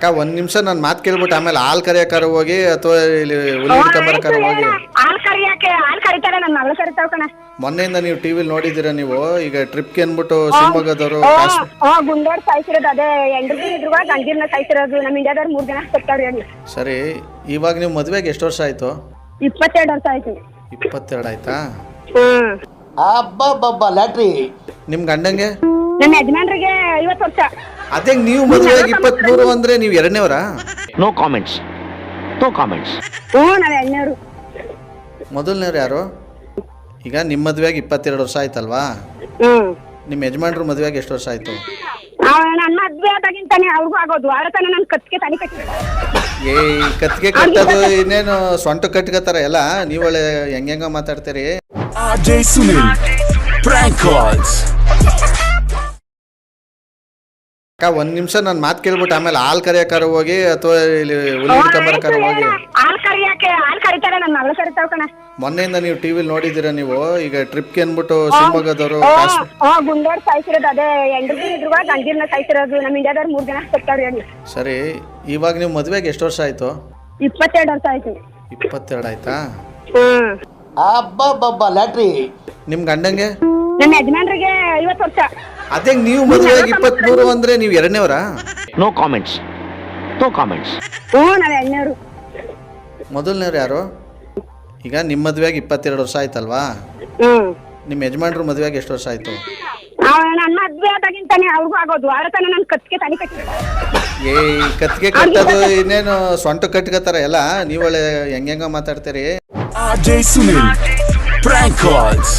ಅಕ್ಕ ಒಂದ್ ನಿಮಿಷ ನನ್ ಮಾತು ಕೇಳ್ಬಿಟ್ಟು ಆಮೇಲೆ ಹಾಲ್ ಕರಿಯಕಾರ ಹೋಗಿ ಅಥವಾ ಇಲ್ಲಿ ಹುಲಿ ಹಿಡ್ಕೊಂಬರಕಾರ ಹೋಗಿ. ಹಾಲ್ ಕರಿಯಾಕೆ ಹಾಲ್ ಕರಿತಾರೆ ನನ್ನ ಮಗಳು ಕರಿತಾವ ಕಣ ಮೊನ್ನೆಯಿಂದ ನೀವು ಟಿವಿ ನೋಡಿದ್ದೀರಾ ನೀವು? ಈಗ ಟ್ರಿಪ್ಗೆ ಅನ್ಬಿಟ್ಟು ಶಿವಮೊಗ್ಗದವರು ಕಾಶ್ಮೀರ ಹಾ ಗುಂಡೋರ್ ಸಾಯ್ತಿರೋದು ಅದೇ ಎಂಡ್ರಿಗೆ ಇದ್ರುವ ಗಂಜಿರ್ನ ಸಾಯ್ತಿರೋದು ನಮ್ಮ ಇಂಡಿಯಾದವ್ರು ಮೂರ್ ಜನ ಸತ್ತವ್ರಿ ಹೇಳಿ. ಸರಿ ಇವಾಗ ನೀವು ಮದ್ವೆಗೆ ಎಷ್ಟು ವರ್ಷ ಆಯ್ತು? ಇಪ್ಪತ್ತೆರಡು ವರ್ಷ ಆಯ್ತು. ಇಪ್ಪತ್ತೆರಡು ಆಯ್ತಾ? ಹ್ಮ್. ಅಬ್ಬಬ್ಬಬ್ಬ ಲ್ಯಾಟ್ರಿ. ನಿಮ್ ಗಂಡಂಗೆ? ನನ್ನ ಯಜಮಾನ್ರಿಗೆ ಐವತ್ತು ವರ್ಷ. ಅದೇ ನೀವು ಮದುವೆಗೆ ಇಪ್ಪತ್ಮೂರು ಅಂದ್ರೆ ನೀವು ಎರಡನೇವರಾ? ನೋ ಕಾಮೆಂಟ್ಸ್ ನೋ ಕಾಮೆಂಟ್ಸ್ ಹ್ಞೂ ನಾವ್ ಎಣ್ಣೆವ್ರು ಮೊದಲನೇವ್ರು ಯಾರು? ಈಗ ನಿಮ್ಮ ಮದುವೆಗೆ ಇಪ್ಪತ್ತೆರಡು ವರ್ಷ ಆಯ್ತಲ್ವಾ? ಹ್ಮ್ ನಿಮ್ಮ ಯಜಮಾನ್ರು ಮದುವೆಗೆ ಎಷ್ಟು ವರ್ಷ ಆಯ್ತು? ನನ್ನ ಮದ್ವೆ ಆದಾಗಿಂತಾನೆ ಅವ್ರಿಗೂ ಆಗೋದು. ಆಡ ತನ ನನ್ ಕತ್ಗೆ ತನಿ ಕಟ್ಟಿದ್ರು ಏ ಈ ಕತ್ಗೆ ಕಟ್ಟೋದು ಇನ್ನೇನು ಸೊಂಟ ಕಟ್ಕೋತಾರ ಎಲ್ಲ? ನೀವಳೆ ಹೆಂಗೆಂಗ ಮಾತಾಡ್ತೀರಿ. RJ Sunil. Prank calls. ಅಕ್ಕ ಒಂದ್ ನಿಮಿಷ ನನ್ ಮಾತು ಕೇಳ್ಬಿಟ್ಟು ಆಮೇಲೆ ಹಾಲ್ ಕರಿಯಕಾರ ಹೋಗಿ ಅಥವಾ ಇಲ್ಲಿ ಹುಲಿ ಹಿಡ್ಕೊಂಬರಕಾರ ಹೋಗಿ. ಹಾಲ್ ಕರಿಯಕ್ಕೆ ಹಾಲ್ ಕರಿತಾರೆ ನನ್ನ ಮಗಳು ಕರಿತಾವ ಕಣ ಮೊನ್ನೆಯಿಂದ ನೀವು ಟಿವಿಲಿ ನೋಡಿದ್ದೀರಾ ನೀವು? ಈಗ ಟ್ರಿಪ್ಗೆ ಅನ್ಬಿಟ್ಟು ಶಿವಮೊಗ್ಗದವರು ಕಾಶ್ಮೀರ ಹಾ ಗುಂಡೋರ್ ಸಾಯ್ಸಿರೋದು ಅದೇ ಎಂಡ್ರಿಗೆ ಇದ್ರುವ ಗಂಜಿರ್ನ ಸಾಯ್ಸಿರೋದು. ನಮ್ಮ ಇಂಡಿಯಾದವ್ರು ಮೂರ್ ಜನ ಸತ್ತವ್ರಿ ಹೇಳಿ. ಸರಿ ಇವಾಗ ನೀವು ಮದುವೆಗೆ ಎಷ್ಟು ವರ್ಷ ಆಯ್ತು? ಇಪ್ಪತ್ತೆರಡು ವರ್ಷ ಆಯ್ತು. ಇಪ್ಪತ್ತೆರಡು ಆಯ್ತಾ? ಹ್ಮ್ ಅಬ್ಬಬ್ಬಬ್ಬ ಲ್ಯಾಟ್ರಿ. ನಿಮ್ ಗಂಡಂಗೆ? ನನ್ನ ಯಜಮಾನ್ರಿಗೆ ಐವತ್ತು ವರ್ಷ ಅದೇ ನೀವು ಮದುವೆ ಇಪ್ಪತ್ಮೂರು ಅಂದ್ರೆ ನೀವು ಎರಡನೇವರಾ? ನೋ ಕಾಮೆಂಟ್ಸ್ ನೋ ಕಾಮೆಂಟ್ಸ್ ಹ್ಞೂ ನಾವ್ ಎಣ್ಣೆವ್ರು ಮೊದಲನೇವ್ರು ಯಾರು? ಈಗ ನಿಮ್ಮ ಆಗಿ ಇಪ್ಪತ್ತೆರಡು ವರ್ಷ ಆಯ್ತಲ್ವಾ? ಹ್ಮ್ ನಿಮ್ಮ ಯಜಮಾನ್ರ ಆಗಿ ಎಷ್ಟು ವರ್ಷ ಆಯ್ತು? ನನ್ನ ಮದ್ವೆ ಆದಾಗಿಂತಾನೆ ಅವ್ರಿಗೂ ಆಗೋದು. ತನ ನನ್ ತನಿ ಕಟ್ಟಿದ್ರು ಏ ಕತ್ಗೆ ಕಟ್ಟೋದು ಇನ್ನೇನು ಸೊಂಟ ಕಟ್ಕೋತಾರ ಎಲ್ಲ ನೀವಳೆ ಹೆಂಗೆಂಗ ಮಾತಾಡ್ತೀರಿ. RJ Sunil. Prank calls.